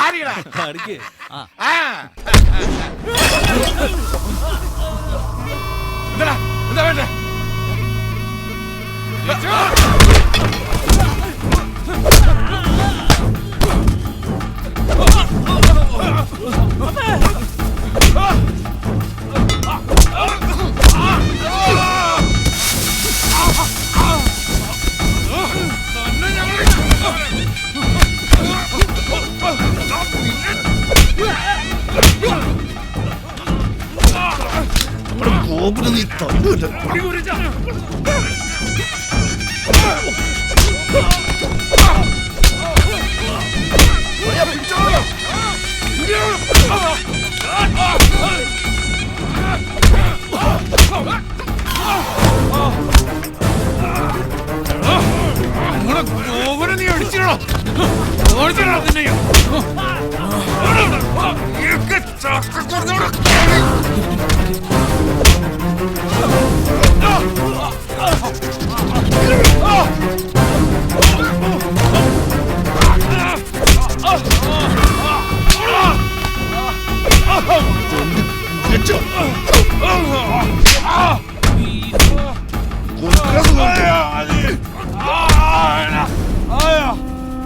ആരെടാ? അടിക്ക് ആ. എന്താടാ? എന്താ വേണ്ടേ? നിങ്ങളെ ഗോപുരം നീ അടിച്ചിടോ ഓടിച്ചിടോ നിന്നെ ഞാൻ. ഇതൊക്കെ ചക്കക്കുരുന്നോട് കളി.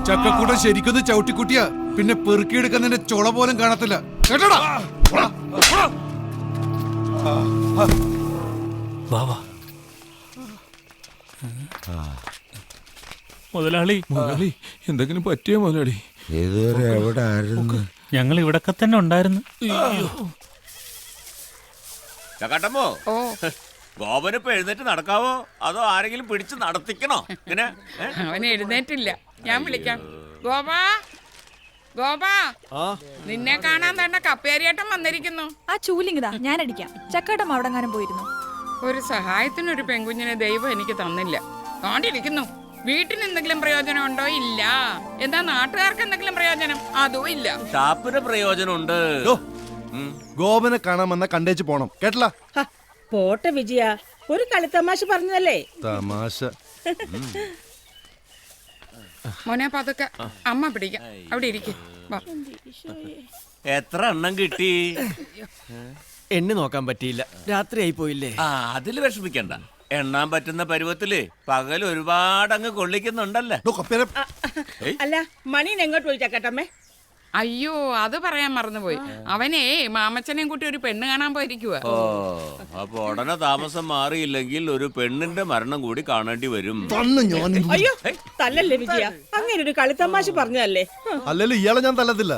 ചക്കക്കൂട്ടം ശരിക്കൊന്ന് ചവിട്ടിക്കുട്ടിയാ പിന്നെ പെറുക്കിയെടുക്കാൻ നിന്റെ ചുള പോലും കാണത്തില്ല കേട്ടോടാ. വാ വാ മുതലാളി. മുതലാളി എന്തെങ്കിലും പറ്റിയോ മുതലാളി? ഇതുവരെ എവിടെ ആയിരുന്നു ഞങ്ങൾ ഇവിടൊക്കെ തന്നെ ഉണ്ടായിരുന്നു. ചക്കാട്ടമ്മോ ഗോപന് ഇപ്പൊ എഴുന്നേറ്റ് നടക്കാവോ? അതോ ആരെങ്കിലും പിടിച്ച് നടത്തിക്കണോ? ഇങ്ങനെ? അവൻ എഴുന്നേറ്റില്ല. ഞാൻ വിളിക്കാം. ഗോപാ ഗോപാ. നിന്നെ കാണാൻ തന്നെ കപ്പേരിയേട്ടൻ വന്നിരിക്കുന്നു. ആ ചൂലിങ്ങിതാ ഞാൻ അടിക്കാം ചക്കാട്ടം അവിടെങ്ങാനും പോയിരുന്നു. ഒരു സഹായത്തിനൊരു പെൺകുഞ്ഞിനെ ദൈവം എനിക്ക് തന്നില്ല. കാണ്ടിരിക്കുന്നു. വീട്ടിന് എന്തെങ്കിലും പ്രയോജനം ഉണ്ടോ? ഇല്ല. എന്താ നാട്ടുകാർക്ക് എന്തെങ്കിലും പ്രയോജനം? അതും ഇല്ല. ഷാപ്പിന് പ്രയോജനമുണ്ട്. ഗോപനെ കാണാമെന്ന കണ്ടേച്ച് പോണം. കേട്ടല പോട്ടെ വിജയ. ഒരു കളിത്തമാശ പറഞ്ഞതല്ലേ? തമാശ. മോനെ പതുക്കെ. അമ്മ പിടിക്കാം. അവിടെ ഇരിക്കും. എത്ര എണ്ണം കിട്ടി? എണ്ണി നോക്കാൻ പറ്റിയില്ല. രാത്രിയായി പോയില്ലേ? ആ അതിൽ വിഷമിക്കണ്ട. എണ്ണാൻ പറ്റുന്ന പരുവത്തിൽ പകൽ ഒരുപാട് അങ്ങ് കൊള്ളിക്കുന്നുണ്ടല്ലേ ഏയ്. അല്ല മണീൻ എങ്ങോട്ട് പോയി ചക്കട്ടമ്മേ അയ്യോ അത് പറയാൻ മറന്നുപോയി. അവനേ മാമച്ചനെയും കൂട്ടി ഒരു പെണ്ണ് കാണാൻ പോയിരിക്കുക ഓ അപ്പൊ ഉടനെ താമസം മാറിയില്ലെങ്കിൽ ഒരു പെണ്ണിന്റെ മരണം കൂടി കാണേണ്ടി വരും. തന്നു ഞാൻ അയ്യോ തല്ലല്ലേ വിജയ? അങ്ങനെ ഒരു കളിത്തമാശ പറഞ്ഞതല്ലേ? അല്ലല്ലോ ഇയാളെ ഞാൻ തല്ലത്തില്ല.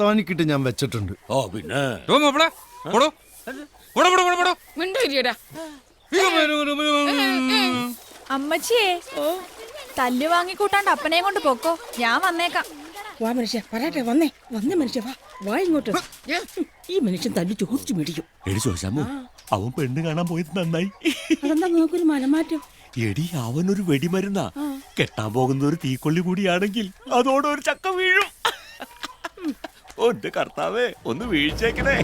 തനിക്കിട്ട് ഞാൻ വെച്ചിട്ടുണ്ട്. ഓ പിന്നെ? മിണ്ടൂരിയടാ അമ്മച്ചിയേ. തല്ല് വാങ്ങിക്കൂട്ടാണ്ട് അപ്പനെയും കൊണ്ട് പോക്കോ. ഞാൻ വന്നേക്കാം. വാ മനുഷ്യ പറയട്ടെ വന്നേ. വന്നേ മനുഷ്യ വാ. വാ ഇങ്ങോട്ട്. ഈ മനുഷ്യൻ തല്ല് ചോദിച്ചു മേടിക്കും. എടി ചോദിച്ചാമോ അവൻ പെണ്ണ് കാണാൻ പോയത് നന്നായി. അതെന്താ മലമാറ്റം? മനമാറ്റം എടി അവനൊരു വെടിമരുന്നാ. കെട്ടാൻ പോകുന്ന ഒരു തീക്കൊള്ളി കൂടിയാണെങ്കിൽ അതോടെ ഒരു ചക്ക വീഴും. ഓ എന്റെ കർത്താവേ ഒന്ന് വീഴ്ചേക്കണേ.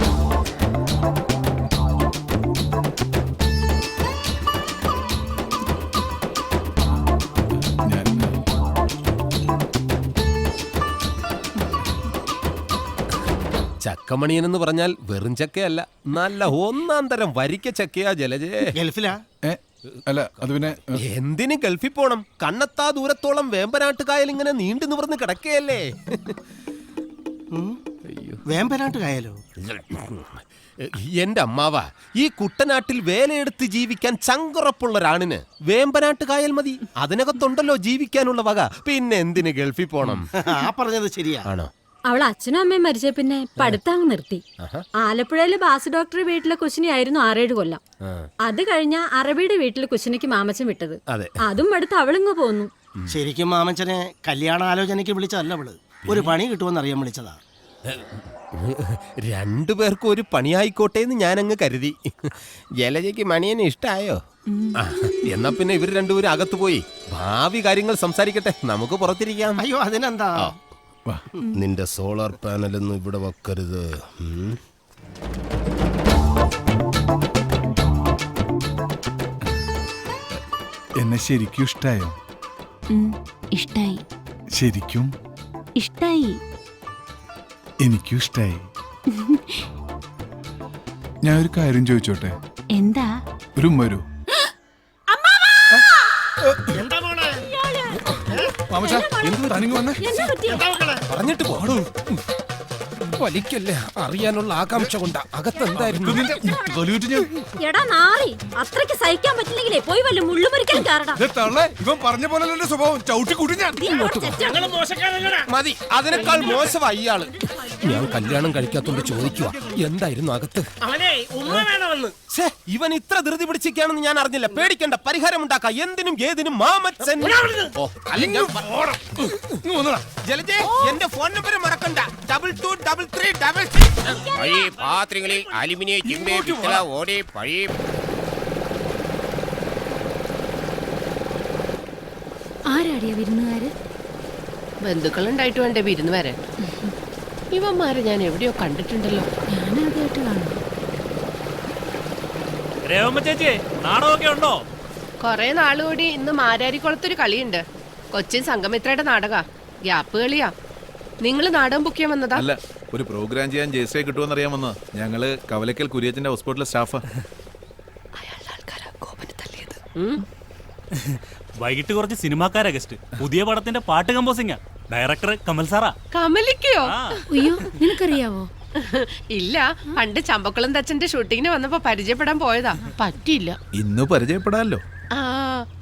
ചക്കമണിയൻ എന്ന് പറഞ്ഞാൽ വെറും ചക്കയല്ല നല്ല ഒന്നാം തരം വരിക്ക ചക്കയാ ജലജേ. ഗൾഫിലാ? അല്ല അത് പിന്നെ എന്തിന് ഗൾഫിൽ പോണം? കണ്ണത്താ ദൂരത്തോളം വേമ്പനാട്ടുകായൽ ഇങ്ങനെ നീണ്ടു നിവർന്ന് കിടക്കുകയല്ലേ വേമ്പനാട്ട് കായലോ എന്റെ അമ്മാവ ഈ കുട്ടനാട്ടിൽ വേലയെടുത്ത് ജീവിക്കാൻ ചങ്കുറപ്പുള്ള ഒരാണിന് വേമ്പനാട്ട് കായൽ മതി. അതിനകത്തുണ്ടല്ലോ ജീവിക്കാനുള്ള വക. പിന്നെ എന്തിന് ഗൾഫിൽ പോണം? ആ പറഞ്ഞത് ശരിയാണോ അവൾ അച്ഛനും അമ്മയും മരിച്ച പിന്നെ പഠിത്തം അങ്ങ് നിർത്തി. ആലപ്പുഴയിലെ ബാസ് ഡോക്ടർ വീട്ടിലെ കുശിനിയായിരുന്നു ആറേഴ് കൊല്ലം. അത് കഴിഞ്ഞ അറബിയുടെ വീട്ടിലെ കുശിനിക്ക് മാമച്ചൻ വിട്ടത്. അതെ. അതും അടുത്ത് അവളിങ്ങ് പോന്നു. ശരിക്കും മാമച്ചനെ കല്യാണ ആലോചനയ്ക്ക് വിളിച്ചതല്ല അവൾ. ഒരു പണി കിട്ടുമെന്ന് അറിയാൻ വിളിച്ചതാ. രണ്ടു പേർക്കും ഒരു പണിയായിക്കോട്ടെ എന്ന് ഞാൻ അങ്ങ് കരുതി. ജലജയ്ക്ക് മണിയനെ ഇഷ്ടായോ? എന്നാ പിന്നെ ഇവർ രണ്ടുപേരും അകത്തു പോയി. ഭാവി കാര്യങ്ങൾ സംസാരിക്കട്ടെ. നമുക്ക് പുറത്തിരിക്കാം. അയ്യോ അതിനെന്താ? നിന്റെ സോളാർ പാനലൊന്നും ഇവിടെ വെക്കരുത്. എന്നെ ശരിക്കും ഇഷ്ടായോ? ഇഷ്ടായി. ശരിക്കും? ഇഷ്ടായി. എനിക്കും ഇഷ്ടായി ഞാൻ ഒരു കാര്യം ചോദിച്ചോട്ടെ? എന്താ? ഒരു വരൂ. എന്താ മോളെ? മാമച്ചാ എന്ത് തനിങ്ങ് വന്നേ? പറഞ്ഞിട്ട് പോടൂ. വലിക്കല്ലേ? അറിയാനുള്ള ആകാംക്ഷ കൊണ്ടാ. അകത്തെന്തായിരുന്നു എടാ നാറി അത്രയ്ക്ക് സഹിക്കാൻ പറ്റില്ലെങ്കിലേ പോയി വല്ല മുള്ളുമരിക്കലും ഇവൻ പറഞ്ഞ പോലെ സ്വഭാവം. ചവിട്ടി ഞാൻ മതി അതിനേക്കാൾ മോശമായി ഇയാൾ. ഞാൻ കല്യാണം കഴിക്കാത്തോണ്ട് ചോദിക്കുക എന്തായിരുന്നു അകത്ത്? അവനെ ഉമ്മ വേണമെന്ന്. ഛേ, ഇവൻ ഇത്ര ധൃതി പിടിച്ചിരിക്കാണെന്ന് ഞാൻ അറിഞ്ഞില്ല. പേടിക്കണ്ട പരിഹാരം ഉണ്ടാക്കാം എന്തിനും ഏതിനും മാമച്ചൻ ഓ, അല്ല, ഞാൻ പ- ജലജേ എന്റെ ഫോൺ നമ്പർ മറക്കണ്ട. Double two double three double പഴയ പാത്രങ്ങളിൽ അലുമിനിയം ചിമ്മേ പിത്തള ഓടെ പഴയ ആരാടിയ വിരുന്നുകാര്? ബന്ധുക്കളുണ്ടായിട്ട് വേണ്ടേ വിരുന്ന് വരാൻ ഇവന്മാരെ ഞാൻ എവിടെയോ കണ്ടിട്ടുണ്ടല്ലോ. ഞാനാദ്യമായിട്ട് കാണുന്നു രേവമ്മ ചേച്ചി നാടകമൊക്കെ ഉണ്ടോ? കൊറേ നാളുകൂടി ഇന്ന് മാരാരിക്കുളത്തൊരു കളിയുണ്ട്. കൊച്ചിൻ സംഗമിത്രയുടെ നാടക. ഗ്യാപ്പ് കളിയാ. നിങ്ങൾ നാടകം ബുക്ക് ചെയ്യാൻ വന്നതാ? അല്ല ഒരു പ്രോഗ്രാം ചെയ്യാൻ ജയശ്രീ കിട്ടുമെന്ന് അറിയാൻ വന്നാ ഞങ്ങൾ കവലക്കൽ കുര്യത്തിന്റെ ഹോസ്പിറ്റലിലെ സ്റ്റാഫാ. വൈകിട്ട് കുറച്ച് സിനിമാക്കാരാ ഗസ്റ്റ് പുതിയ പടത്തിന്റെ പാട്ട് കമ്പോസിംഗാ ഡയറക്ടർ കമൽ സാറാ. കമലിക്കോ അയ്യോ നിനക്കറിയാവോ? ഇല്ല പണ്ട് ചമ്പക്കുളം തച്ചന്റെ ഷൂട്ടിങ്ങിന് വന്നപ്പോ പരിചയപ്പെടാൻ പോയതാ. പറ്റിയില്ല. ഇന്ന് പരിചയപ്പെടാല്ലോ. ആ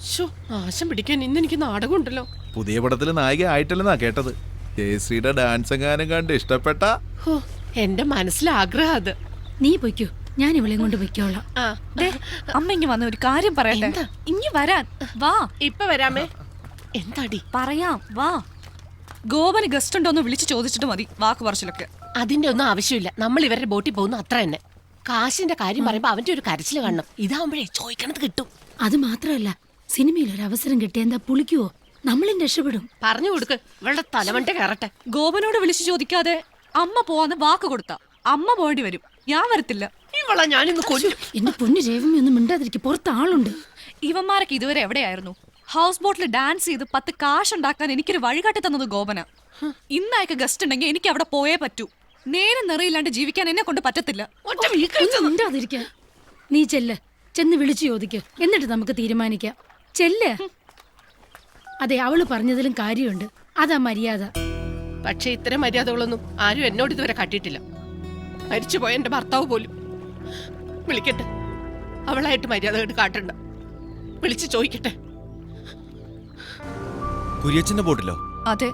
ശോ നാശം പിടിക്കാൻ ഇന്ന് എനിക്ക് നാടകം ഉണ്ടല്ലോ പുതിയ പടത്തിൽ നായിക ആയിട്ടില്ലെന്നാ കേട്ടത്. ജയശ്രീയുടെ ഡാൻസ് എങ്ങാനും കണ്ട് ഇഷ്ടപ്പെട്ട? ഹോ എന്റെ മനസ്സിൽ ആഗ്രഹം അത്. നീ പൊയ്ക്കോ ഞാൻ ഇവളെ കൊണ്ട് പൊയ്ക്കോളാം. ആ. അമ്മ ഇങ്ങ് വന്ന ഒരു കാര്യം പറയട്ടെ. എന്താ? ഇങ്ങ് വരാൻ. വാ. ഇപ്പൊ വരാമേ. എന്താടി? പറയാം. വാ. ഗോപന് ഗസ്റ്റ് ഉണ്ടോന്ന് വിളിച്ചു ചോദിച്ചിട്ട് മതി. വാക്ക് പറച്ചിലൊക്കെ. അതിന്റെ ഒന്നും ആവശ്യമില്ല. നമ്മൾ ഇവരുടെ ബോട്ടിൽ പോകുന്നു അത്ര തന്നെ. കാശിന്റെ കാര്യം പറയുമ്പോ അവന്റെ ഒരു കരച്ചിൽ കാണണം. ഇതാവുമ്പോഴേ ചോദിക്കണത് കിട്ടും. അത് മാത്രമല്ല സിനിമയിൽ ഒരു അവസരം കിട്ടിയ എന്താ പുളിക്കുവോ? നമ്മളും രക്ഷപ്പെടും. പറഞ്ഞു കൊടുക്ക്. ഇവളുടെ തലമണ്ട കയറട്ടെ. ഗോപനോട് വിളിച്ചു ചോദിക്കാതെ അമ്മ പോവാന്ന് വാക്ക് കൊടുത്ത. അമ്മ പോയി വരും. ഞാൻ വരത്തില്ല. ഇവളെ ഞാനിന്ന് കൊല്ലും. എന്റെ പൊന്നു രേവമി ഒന്നും മിണ്ടാതിരിക്കും. പുറത്ത് ആളുണ്ട്. ഇവന്മാരൊക്കെ ഇതുവരെ എവിടെയായിരുന്നു? ഹൗസ് ബോട്ടിൽ ഡാൻസ് ചെയ്ത് പത്ത് കാശ് ഉണ്ടാക്കാൻ എനിക്കൊരു വഴികാട്ടി തന്നത് ഗോപന. ഇന്നയക്ക് ഗസ്റ്റ് ഉണ്ടെങ്കിൽ എനിക്ക് അവിടെ പോയേ പറ്റൂ. നേരം നിറയില്ലാണ്ട് ജീവിക്കാൻ എന്നെ കൊണ്ട് പറ്റത്തില്ല. നീ ചെല്ല്. ചെന്ന് വിളിച്ചു ചോദിക്ക. എന്നിട്ട് നമുക്ക് തീരുമാനിക്കാം. ചെല്ല്. അതെ അവൾ പറഞ്ഞതിലും കാര്യമുണ്ട്. അതാ മര്യാദ. പക്ഷെ ഇത്തരം മര്യാദകളൊന്നും ആരും എന്നോട് ഇതുവരെ കാട്ടിയിട്ടില്ല. മരിച്ചുപോയ എന്റെ ഭർത്താവ് പോലും. വിളിക്കട്ടെ. അവളായിട്ട് മര്യാദകൾ കാട്ടണ്ട. വിളിച്ചു ചോദിക്കട്ടെ. കുര്യച്ചന്റെ ബോട്ടിലോ? അതെ.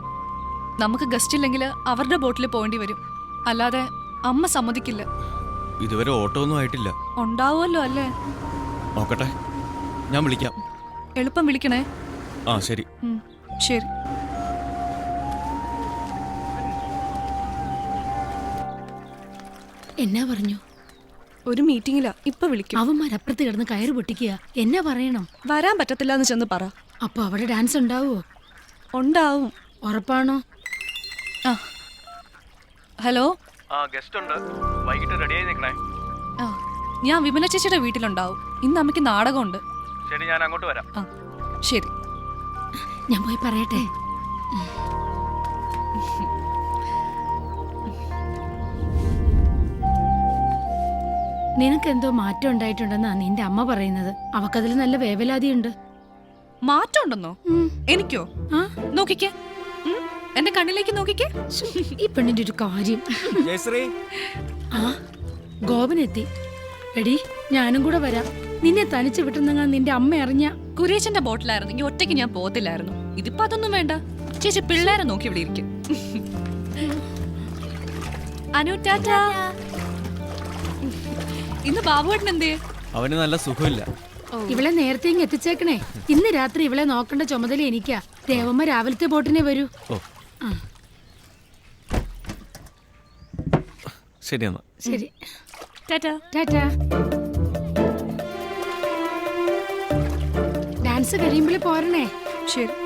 നമുക്ക് ഗസ്റ്റ് ഇല്ലെങ്കിൽ അവരുടെ ബോട്ടിൽ പോകേണ്ടി വരും. അല്ലാതെ അമ്മ സമ്മതിക്കില്ല. ഇതുവരെ ഓട്ടോ ഒന്നും ആയിട്ടില്ല. ഉണ്ടാവുമല്ലോ അല്ലേ? നോക്കട്ടെ. ഞാൻ വിളിക്കാം. എളുപ്പം വിളിക്കണേ. ആ ശരി. ശരി. എന്നാ പറഞ്ഞു? ഒരു മീറ്റിംഗിലാ ഇപ്പൊ വിളിക്കും. അവന്മാർ അപ്പുറത്ത് കിടന്ന് കയറ് പൊട്ടിക്കുക. എന്നാ പറയണം? വരാൻ പറ്റത്തില്ല എന്ന് ചെന്ന് പറ. അപ്പൊ അവിടെ ഡാൻസ് ഉണ്ടാവോ ഉണ്ടാവും. ഉറപ്പാണോ? ആ. ഹലോ? ആ ഗസ്റ്റ് ഉണ്ട് വൈകിട്ട് റെഡിയായി നിൽക്കണേ. ആ ഞാൻ വിമല ചേച്ചിയുടെ വീട്ടിലുണ്ടാവും. ഇന്ന് അമ്മയ്ക്ക് നാടകമുണ്ട്. ശരി ഞാൻ അങ്ങോട്ട് വരാം. ആ ശരി. ഞാൻ പോയി പറയട്ടെ. നിനക്കെന്തോ മാറ്റം ഉണ്ടായിട്ടുണ്ടെന്നാ നിന്റെ അമ്മ പറയുന്നത്. അവക്കതിൽ നല്ല വേവലാതിയുണ്ട്. മാറ്റം ഉണ്ടെന്നോ എനിക്കോ? നോക്കിക്കേ. എന്റെ കണ്ണിലേക്ക് നോക്കിക്കേ. ഈ പെണ്ണിന്റെ ഒരു കാര്യം. ജയശ്രീ. ആ ഗോപനെത്തി. എടി ഞാനും കൂടെ വരാം. നിന്നെ തനിച്ച് വിട്ടുന്നെങ്ങാൻ നിന്റെ അമ്മ അറിഞ്ഞ കുരേശന്റെ ബോട്ടിലായിരുന്നു. ഈ ഒറ്റയ്ക്ക് ഞാൻ പോകത്തില്ലായിരുന്നു. ഇതിപ്പോ അതൊന്നും വേണ്ട. ചേച്ചി പിള്ളേരെ നോക്കി ഇവിടെ ഇരിക്കും. അനു ടാറ്റാ. ഇന്ന് ബാബുവേട്ടൻ എന്തേ അവന് നല്ല സുഖമില്ല. ഇവളെ നേരത്തെ ഇങ്ങ് എത്തിച്ചേക്കണേ. ഇന്ന് രാത്രി ഇവളെ നോക്കേണ്ട ചുമതല എനിക്കാ. ദേവമ്മ രാവിലത്തെ ബോട്ടിനെ വരൂ. ശരി എന്നാ. ശരി. ടാറ്റാ. ടാറ്റാ. ഡാൻസ് കഴിയുമ്പോൾ പോരണേ. ശരി.